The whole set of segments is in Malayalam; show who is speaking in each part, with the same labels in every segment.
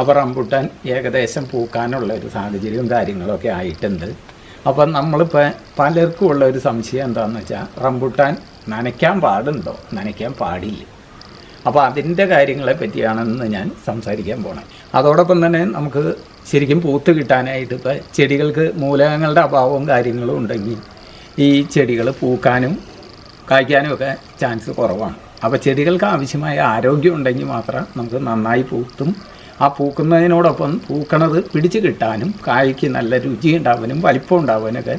Speaker 1: അപ്പോൾ റംബുട്ടാൻ ഏകദേശം പൂക്കാനുള്ള ഒരു സാഹചര്യവും കാര്യങ്ങളൊക്കെ ആയിട്ടുണ്ട്. അപ്പം നമ്മളിപ്പോൾ പലർക്കും ഉള്ള ഒരു സംശയം എന്താണെന്ന് വെച്ചാൽ റംബുട്ടാൻ നനയ്ക്കാൻ പാടുണ്ടോ? നനയ്ക്കാൻ പാടില്ല. അപ്പോൾ അതിന്റെ കാര്യങ്ങളെ പറ്റിയാണെന്ന് ഞാൻ സംസാരിക്കാൻ പോണേ. അതോടൊപ്പം തന്നെ നമുക്ക് ശരിക്കും പൂത്ത് കിട്ടാനായിട്ട് ഇപ്പോൾ ചെടികൾക്ക് മൂലകങ്ങളുടെ അഭാവവും കാര്യങ്ങളും ഉണ്ടെങ്കിൽ ഈ ചെടികൾ പൂക്കാനും കായ്ക്കാനും ഒക്കെ ചാൻസ് കുറവാണ്. അപ്പോൾ ചെടികൾക്ക് ആവശ്യമായ ആരോഗ്യം ഉണ്ടെങ്കിൽ മാത്രം നമുക്ക് നന്നായി പൂത്തും ആ പൂക്കുന്നതിനോടൊപ്പം പൂക്കണത് പിടിച്ച് കിട്ടാനും കായ്ക്ക് നല്ല രുചി ഉണ്ടാവാനും വലിപ്പം ഉണ്ടാവാനൊക്കെ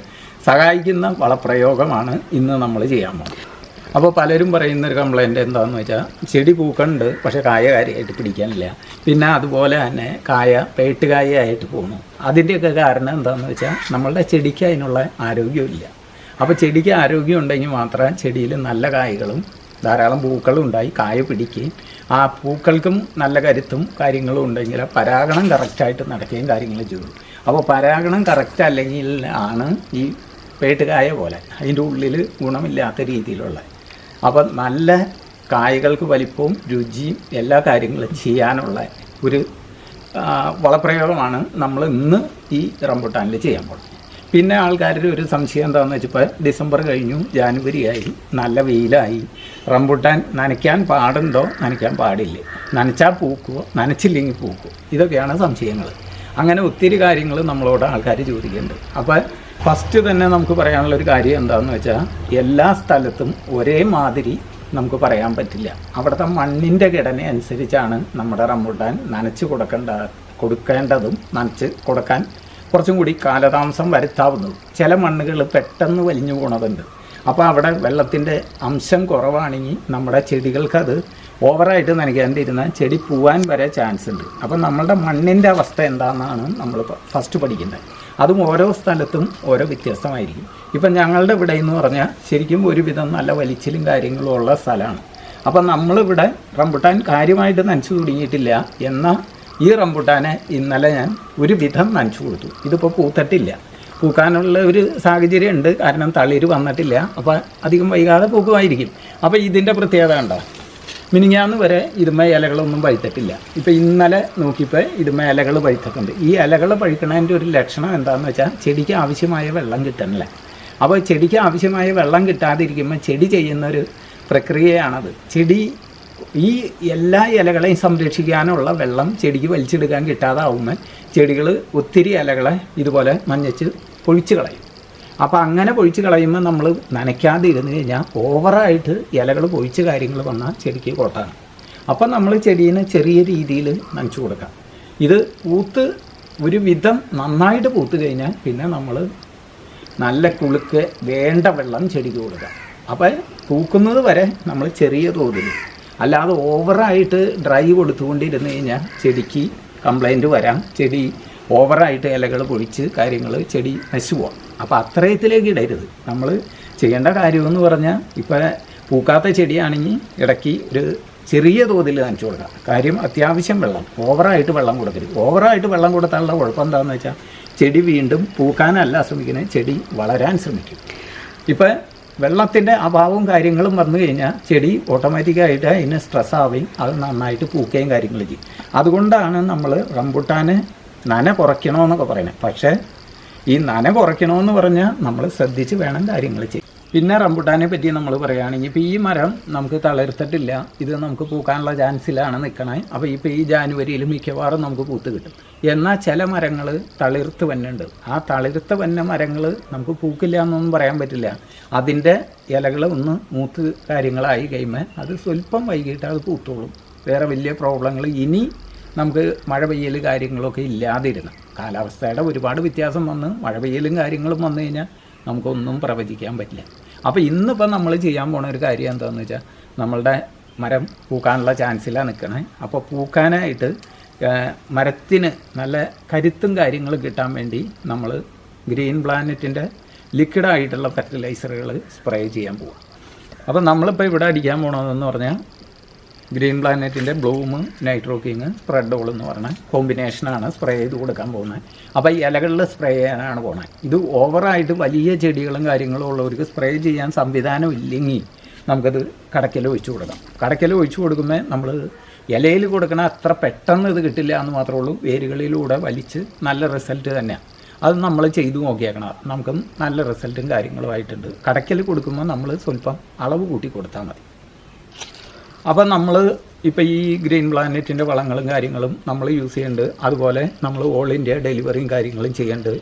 Speaker 1: സഹായിക്കുന്ന വളപ്രയോഗമാണ് ഇന്ന് നമ്മൾ ചെയ്യാൻ പോകുന്നത്. അപ്പോൾ പലരും പറയുന്ന ഒരു കംപ്ലൈന്റ് എന്താണെന്ന് വെച്ചാൽ ചെടി പൂക്കണ്ട് പക്ഷേ കായ കാര്യമായിട്ട് പിടിക്കാനില്ല. പിന്നെ അതുപോലെ തന്നെ കായ പേട്ടുകായായിട്ട് പോകുന്നു അതിന്റെയൊക്കെ കാരണം എന്താണെന്ന് വെച്ചാൽ നമ്മളുടെ ചെടിക്ക് അതിനുള്ള ആരോഗ്യമില്ല അപ്പോൾ ചെടിക്ക് ആരോഗ്യം ഉണ്ടെങ്കിൽ മാത്രമേ ചെടിയിൽ നല്ല കായ്കളും ധാരാളം പൂക്കളുണ്ടായി കായ പിടിക്കുകയും. ആ പൂക്കൾക്കും നല്ല കരുത്തും കാര്യങ്ങളും ഉണ്ടെങ്കിൽ പരാഗണം കറക്റ്റായിട്ട് നടക്കുകയും കാര്യങ്ങൾ ചെയ്തു അപ്പോൾ പരാഗണം കറക്റ്റ് അല്ലെങ്കിൽ ആണ് ഈ പേട്ടുകായ പോലെ. അതിന്റെ ഉള്ളിൽ ഗുണമില്ലാത്ത രീതിയിലുള്ള. അപ്പം നല്ല കായകൾക്ക് വലിപ്പവും രുചിയും എല്ലാ കാര്യങ്ങളും ചെയ്യാനുള്ള ഒരു വളപ്രയോഗമാണ് നമ്മൾ ഇന്ന് ഈ റംബുട്ടാനിൽ ചെയ്യാൻ പോകുന്നത്. പിന്നെ ആൾക്കാരുടെ ഒരു സംശയം എന്താണെന്ന് വെച്ചപ്പോൾ ഡിസംബർ കഴിഞ്ഞു ജാനുവരി ആയി നല്ല വെയിലായി റംബുട്ടാൻ നനയ്ക്കാൻ പാടുണ്ടോ? നനയ്ക്കാൻ പാടില്ലേ. നനച്ചാൽ പൂക്കുമോ നനച്ചില്ലെങ്കിൽ പൂക്കുമോ ഇതൊക്കെയാണ് സംശയങ്ങൾ. അങ്ങനെ ഒത്തിരി കാര്യങ്ങൾ നമ്മളോട് ആൾക്കാർ ചോദിക്കുന്നുണ്ട്. അപ്പോൾ ഫസ്റ്റ് തന്നെ നമുക്ക് പറയാനുള്ള ഒരു കാര്യം എന്താണെന്ന് വെച്ചാൽ എല്ലാ സ്ഥലത്തും ഒരേ മാതിരി നമുക്ക് പറയാൻ പറ്റില്ല. അവിടുത്തെ മണ്ണിന്റെ ഘടന അനുസരിച്ചാണ് നമ്മുടെ റംബുട്ടാൻ നനച്ച് കൊടുക്കേണ്ട കൊടുക്കേണ്ടതും നനച്ച് കൊടുക്കാൻ കുറച്ചും കൂടി കാലതാമസം വരുത്താവുന്നതും. ചില മണ്ണുകൾ പെട്ടെന്ന് വലിഞ്ഞു പോണതുണ്ട്. അപ്പോൾ അവിടെ വെള്ളത്തിന്റെ അംശം കുറവാണെങ്കിൽ നമ്മുടെ ചെടികൾക്കത് ഓവറായിട്ട് നനയ്ക്കാണ്ടിരുന്നാൽ ചെടി പോവാൻ വരെ ചാൻസ് ഉണ്ട്. അപ്പോൾ നമ്മളുടെ മണ്ണിന്റെ അവസ്ഥ എന്താണെന്നാണ് നമ്മൾ ഫസ്റ്റ് പഠിക്കുന്നത് അതും ഓരോ സ്ഥലത്തും ഓരോ വ്യത്യസ്തമായിരിക്കും. ഇപ്പം ഞങ്ങളുടെ ഇവിടെ എന്ന് പറഞ്ഞാൽ ശരിക്കും ഒരുവിധം നല്ല വലിച്ചിലും കാര്യങ്ങളും ഉള്ള സ്ഥലമാണ്. അപ്പം നമ്മളിവിടെ റംബുട്ടാൻ കാര്യമായിട്ട് നനച്ചു തുടങ്ങിയിട്ടില്ല എന്നാൽ ഈ റംബുട്ടാനെ ഇന്നലെ ഞാൻ ഒരുവിധം നനച്ചു കൊടുത്തു. ഇതിപ്പോൾ പൂത്തട്ടില്ല. പൂക്കാനുള്ള ഒരു സാഹചര്യം ഉണ്ട് കാരണം തളിര് വന്നിട്ടില്ല. അപ്പോൾ അധികം വൈകാതെ പൂക്കുമായിരിക്കും. അപ്പോൾ ഇതിന്റെ പ്രത്യേകത ഉണ്ടോ മിനിങ്ങാന്ന് വരെ ഇതുമ്മ ഇലകളൊന്നും പഴുത്തിട്ടില്ല. ഇപ്പോൾ ഇന്നലെ നോക്കിയപ്പോൾ ഇതുമ്മ ഇലകൾ പഴുത്തിട്ടുണ്ട്. ഈ ഇലകൾ പഴുക്കണതിന്റെ ഒരു ലക്ഷണം എന്താണെന്ന് വെച്ചാൽ ചെടിക്ക് ആവശ്യമായ വെള്ളം കിട്ടണില്ല? അപ്പോൾ ചെടിക്ക് ആവശ്യമായ വെള്ളം കിട്ടാതിരിക്കുമ്പോൾ ചെടി ചെയ്യുന്ന ഒരു പ്രക്രിയയാണത്. ചെടി ഈ എല്ലാ ഇലകളെയും സംരക്ഷിക്കാനുള്ള വെള്ളം ചെടിക്ക് വലിച്ചെടുക്കാൻ കിട്ടാതാവുമ്പോൾ ചെടികൾ ഒത്തിരി ഇലകളെ ഇതുപോലെ മഞ്ഞച്ച് പൊഴിച്ച് കളയും. അപ്പോൾ അങ്ങനെ പൊഴിച്ച് കളയുമ്പോൾ നമ്മൾ നനയ്ക്കാതെ ഇരുന്ന് കഴിഞ്ഞാൽ ഓവറായിട്ട് ഇലകൾ പൊഴിച്ച് കാര്യങ്ങൾ വന്നാൽ ചെടിക്ക് കോട്ടാണ്. അപ്പം നമ്മൾ ചെടീനെ ചെറിയ രീതിയിൽ നനച്ചു കൊടുക്കാം. ഇത് പൂത്ത് ഒരു വിധം നന്നായിട്ട് പൂത്ത് കഴിഞ്ഞാൽ പിന്നെ നമ്മൾ നല്ല കുളുക്ക് വേണ്ട വെള്ളം ചെടിക്ക് കൊടുക്കാം. അപ്പോൾ പൂക്കുന്നത് വരെ നമ്മൾ ചെറിയ തോതിൽ അല്ലാതെ ഓവറായിട്ട് ഡ്രൈ കൊടുത്തുകൊണ്ടിരുന്ന് കഴിഞ്ഞാൽ ചെടിക്ക് കംപ്ലൈന്റ് വരാം. ചെടി ഓവറായിട്ട് ഇലകൾ പൊഴിച്ച് കാര്യങ്ങൾ ചെടി നശിച്ചു പോകാം അപ്പോൾ അത്രയത്തിലേക്ക് ഇടരുത്. നമ്മൾ ചെയ്യേണ്ട കാര്യമെന്ന് പറഞ്ഞാൽ ഇപ്പോൾ പൂക്കാത്ത ചെടിയാണെങ്കിൽ ഇടയ്ക്ക് ഒരു ചെറിയ തോതിൽ നനച്ചു കൊടുക്കാം. കാര്യം അത്യാവശ്യം വെള്ളം. ഓവറായിട്ട് വെള്ളം കൊടുക്കരുത്. ഓവറായിട്ട് വെള്ളം കൊടുത്താലുള്ള കുഴപ്പം എന്താണെന്ന് വെച്ചാൽ ചെടി വീണ്ടും പൂക്കാനല്ല ശ്രമിക്കുന്നത് ചെടി വളരാൻ ശ്രമിക്കും. ഇപ്പം വെള്ളത്തിന്റെ അഭാവവും കാര്യങ്ങളും വന്നു കഴിഞ്ഞാൽ ചെടി ഓട്ടോമാറ്റിക്കായിട്ട് അതിന് സ്ട്രെസ് ആവുകയും അത് നന്നായിട്ട് പൂക്കുകയും കാര്യങ്ങൾ ചെയ്യും. അതുകൊണ്ടാണ് നമ്മൾ റംബുട്ടാന് നന കുറയ്ക്കണമെന്നൊക്കെ പറയുന്നത്. പക്ഷേ ഈ നന കുറയ്ക്കണമെന്ന് പറഞ്ഞാൽ നമ്മൾ ശ്രദ്ധിച്ച് വേണം കാര്യങ്ങൾ ചെയ്യും പിന്നെ റംബുട്ടാനെ പറ്റി നമ്മൾ പറയുകയാണെങ്കിൽ ഇപ്പോൾ ഈ മരം നമുക്ക് തളർത്തിട്ടില്ല. ഇത് നമുക്ക് പൂക്കാനുള്ള ചാൻസിലാണ് നിൽക്കണേ അപ്പോൾ ഇപ്പോൾ ഈ ജാനുവരിയിൽ മിക്കവാറും നമുക്ക് പൂത്ത് കിട്ടും. എന്നാൽ ചില മരങ്ങൾ തളിർത്ത് വന്നുണ്ട്. ആ തളിർത്ത് വന്ന മരങ്ങൾ നമുക്ക് പൂക്കില്ല എന്നൊന്നും പറയാൻ പറ്റില്ല. അതിന്റെ ഇലകൾ ഒന്ന് മൂത്ത് കാര്യങ്ങളായി കഴിയുമ്പോൾ അത് സ്വല്പം വൈകിട്ട് അത് പൂത്തോളും. വേറെ വലിയ പ്രോബ്ലങ്ങൾ ഇനി നമുക്ക് മഴ പെയ്യൽ കാര്യങ്ങളൊക്കെ ഇല്ലാതിരുന്നു. കാലാവസ്ഥയുടെ ഒരുപാട് വ്യത്യാസം വന്ന് മഴ പെയ്യലും കാര്യങ്ങളും വന്നു കഴിഞ്ഞാൽ നമുക്കൊന്നും പ്രവചിക്കാൻ പറ്റില്ല. അപ്പോൾ ഇന്നിപ്പോൾ നമ്മൾ ചെയ്യാൻ പോണ ഒരു കാര്യം എന്താണെന്ന് വെച്ചാൽ നമ്മളുടെ മരം പൂക്കാനുള്ള ചാൻസിലാണ് നിൽക്കണേ അപ്പോൾ പൂക്കാനായിട്ട് മരത്തിന് നല്ല കരുത്തും കാര്യങ്ങളും കിട്ടാൻ വേണ്ടി നമ്മൾ ഗ്രീൻ പ്ലാനറ്റിന്റെ ലിക്വിഡായിട്ടുള്ള ഫെർട്ടിലൈസറുകൾ സ്പ്രേ ചെയ്യാൻ പോവാം. അപ്പോൾ നമ്മളിപ്പോൾ ഇവിടെ അടിക്കാൻ പോണതെന്ന് പറഞ്ഞാൽ green പ്ലാനറ്റിന്റെ bloom nitro king spread all എന്ന് പറഞ്ഞ കോമ്പിനേഷനാണ് സ്പ്രേ ചെയ്ത് കൊടുക്കാൻ പോകുന്നത്. അപ്പോൾ ഈ ഇലകളിൽ സ്പ്രേ ചെയ്യാനാണ് പോകുന്നത് ഇത് ഓവറായിട്ട് വലിയ ചെടികളും കാര്യങ്ങളും ഉള്ളവർക്ക് സ്പ്രേ ചെയ്യാൻ സംവിധാനം ഇല്ലെങ്കിൽ നമുക്കത് കടക്കൽ ഒഴിച്ചു കൊടുക്കാം. കടക്കൽ ഒഴിച്ചു കൊടുക്കുമ്പോൾ നമ്മൾ ഇലയിൽ കൊടുക്കണ അത്ര പെട്ടെന്ന് ഇത് കിട്ടില്ല എന്ന് മാത്രമേ ഉള്ളൂ. വേരുകളിലൂടെ വലിച്ച് നല്ല റിസൾട്ട് തന്നെയാണ് അത് നമ്മൾ ചെയ്തു നോക്കിയേക്കണം. നമുക്ക് നല്ല റിസൾട്ടും കാര്യങ്ങളുമായിട്ടുണ്ട്. കടയ്ക്കൽ കൊടുക്കുമ്പോൾ നമ്മൾ സ്വല്പം അളവ് കൂട്ടി കൊടുത്താൽ മതി. അപ്പം നമ്മൾ ഇപ്പോൾ ഈ ഗ്രീൻ പ്ലാനറ്റിന്റെ വളങ്ങളും കാര്യങ്ങളും നമ്മൾ യൂസ് ചെയ്യേണ്ടത് അതുപോലെ നമ്മൾ ഓൾ ഇന്ത്യ ഡെലിവറിയും കാര്യങ്ങളും ചെയ്യേണ്ടത്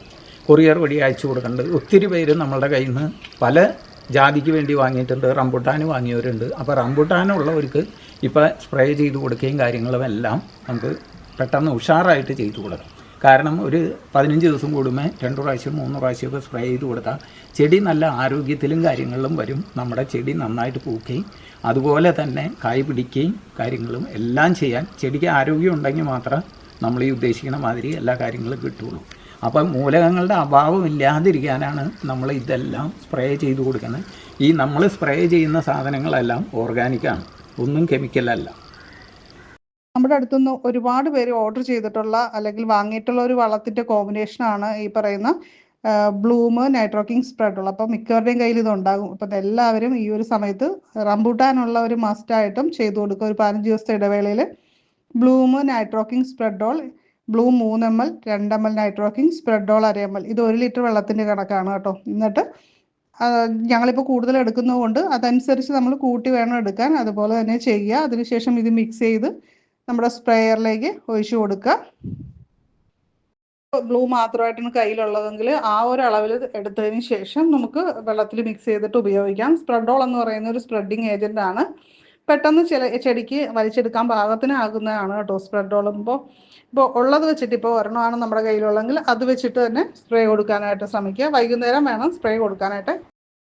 Speaker 1: കൊറിയർ വഴി അയച്ചു കൊടുക്കേണ്ടത് ഒത്തിരി പേര് നമ്മളുടെ കയ്യിൽ നിന്ന് പല ജാതിക്ക് വേണ്ടി വാങ്ങിയിട്ടുണ്ട്. റംബുട്ടാൻ വാങ്ങിയവരുണ്ട്. അപ്പോൾ റംബുട്ടാനുള്ളവർക്ക് ഇപ്പോൾ സ്പ്രേ ചെയ്ത് കൊടുക്കുകയും കാര്യങ്ങളും എല്ലാം നമുക്ക് പെട്ടെന്ന് ഉഷാറായിട്ട് ചെയ്തു കൊടുക്കാം. കാരണം ഒരു പതിനഞ്ച് ദിവസം കൂടുമ്പോൾ രണ്ട് പ്രാവശ്യം മൂന്ന് പ്രാവശ്യമൊക്കെ സ്പ്രേ ചെയ്ത് കൊടുത്താൽ ചെടി നല്ല ആരോഗ്യത്തിലും കാര്യങ്ങളിലും വരും. നമ്മുടെ ചെടി നന്നായിട്ട് പൂക്കുകയും അതുപോലെ തന്നെ കായ് പിടിക്കുകയും കാര്യങ്ങളും എല്ലാം ചെയ്യാൻ ചെടിക്ക് ആരോഗ്യം ഉണ്ടെങ്കിൽ മാത്രം നമ്മൾ ഈ ഉദ്ദേശിക്കുന്ന മാതിരി എല്ലാ കാര്യങ്ങളും കിട്ടുള്ളൂ. അപ്പം മൂലകങ്ങളുടെ അഭാവം ഇല്ലാതിരിക്കാനാണ് നമ്മൾ ഇതെല്ലാം സ്പ്രേ ചെയ്ത് കൊടുക്കുന്നത്. ഈ നമ്മൾ സ്പ്രേ ചെയ്യുന്ന സാധനങ്ങളെല്ലാം ഓർഗാനിക്കാണ് ഒന്നും കെമിക്കലല്ല
Speaker 2: നമ്മുടെ അടുത്തുനിന്ന് ഒരുപാട് പേര് ഓർഡർ ചെയ്തിട്ടുള്ള അല്ലെങ്കിൽ വാങ്ങിയിട്ടുള്ള ഒരു വളത്തിന്റെ കോമ്പിനേഷനാണ് ഈ പറയുന്ന ബ്ലൂമ് നൈട്രോക്കിംഗ് സ്പ്രെഡുള്ള അപ്പോൾ മിക്കവരുടെയും കയ്യിൽ ഇത് ഉണ്ടാകും. അപ്പം എല്ലാവരും ഈ ഒരു സമയത്ത് റംബൂട്ടാനുള്ള ഒരു മസ്റ്റായിട്ടും ചെയ്തു കൊടുക്കുക ഒരു പതിനഞ്ച് ദിവസത്തെ ഇടവേളയിൽ bloom nitro king spread all blue മൂന്ന് എം എൽ രണ്ട് M L nitro king spread all അര എം എൽ ഇത് ഒരു ലിറ്റർ വെള്ളത്തിന്റെ കണക്കാണ് കേട്ടോ. എന്നിട്ട് ഞങ്ങളിപ്പോൾ കൂടുതൽ എടുക്കുന്നതുകൊണ്ട് അതനുസരിച്ച് നമ്മൾ കൂട്ടി വേണം എടുക്കാൻ. അതുപോലെ തന്നെ ചെയ്യുക അതിനുശേഷം ഇത് മിക്സ് ചെയ്ത് നമ്മുടെ സ്പ്രേയറിലേക്ക് ഒഴിച്ചു കൊടുക്കുക. ഗ്ലൂ മാത്രമായിട്ടാണ് കയ്യിലുള്ളതെങ്കിൽ ആ ഒരു അളവിൽ എടുത്തതിന് ശേഷം നമുക്ക് വെള്ളത്തിൽ മിക്സ് ചെയ്തിട്ട് ഉപയോഗിക്കാം. സ്പ്രെഡോൾ എന്ന് പറയുന്ന ഒരു സ്പ്രെഡിങ് ഏജന്റ് ആണ്. പെട്ടെന്ന് ചില ചെടിക്ക് വലിച്ചെടുക്കാൻ പാകത്തിനാകുന്നതാണ് കേട്ടോ സ്പ്രെഡോൾ ഇപ്പോൾ ഇപ്പോൾ ഉള്ളത് വെച്ചിട്ട് ഇപ്പോൾ ഒരെണ്ണമാണ് നമ്മുടെ കയ്യിലുള്ളതെങ്കിൽ അത് വെച്ചിട്ട് തന്നെ സ്പ്രേ കൊടുക്കാനായിട്ട് ശ്രമിക്കുക. വൈകുന്നേരം വേണം സ്പ്രേ കൊടുക്കാനായിട്ട്.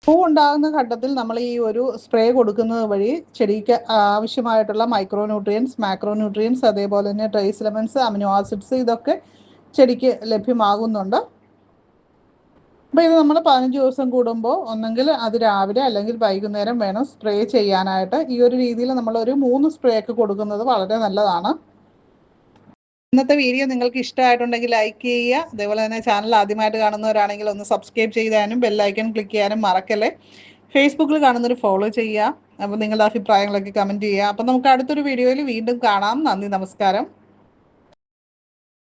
Speaker 2: പൂ ഉണ്ടാകുന്ന ഘട്ടത്തിൽ നമ്മൾ ഈ ഒരു സ്പ്രേ കൊടുക്കുന്നത് വഴി ചെടിക്ക് ആവശ്യമായിട്ടുള്ള മൈക്രോ ന്യൂട്രിയൻസ് മാക്രോ ന്യൂട്രിയൻസ് അതേപോലെ തന്നെ ട്രൈസ് അമിനോ ആസിഡ്സ് ഇതൊക്കെ ചെടിക്ക് ലഭ്യമാകുന്നുണ്ട്. അപ്പോൾ ഇത് നമ്മൾ പതിനഞ്ച് ദിവസം കൂടുമ്പോൾ ഒന്നെങ്കിൽ അത് രാവിലെ അല്ലെങ്കിൽ വൈകുന്നേരം വേണം സ്പ്രേ ചെയ്യാനായിട്ട്. ഈ ഒരു രീതിയിൽ നമ്മൾ ഒരു മൂന്ന് സ്പ്രേ ഒക്കെ കൊടുക്കുന്നത് വളരെ നല്ലതാണ്. ഇന്നത്തെ വീഡിയോ നിങ്ങൾക്ക് ഇഷ്ടമായിട്ടുണ്ടെങ്കിൽ ലൈക്ക് ചെയ്യുക. അതേപോലെ തന്നെ ചാനൽ ആദ്യമായിട്ട് കാണുന്നവരാണെങ്കിൽ ഒന്ന് സബ്സ്ക്രൈബ് ചെയ്യാനും ബെല്ലൈക്കൺ ക്ലിക്ക് ചെയ്യാനും മറക്കല്ലേ. ഫേസ്ബുക്കിൽ കാണുന്നവർ ഫോളോ ചെയ്യുക. അപ്പോൾ നിങ്ങളുടെ അഭിപ്രായങ്ങളൊക്കെ കമന്റ് ചെയ്യുക. അപ്പോൾ നമുക്ക് അടുത്തൊരു വീഡിയോയിൽ വീണ്ടും കാണാം. നന്ദി നമസ്കാരം.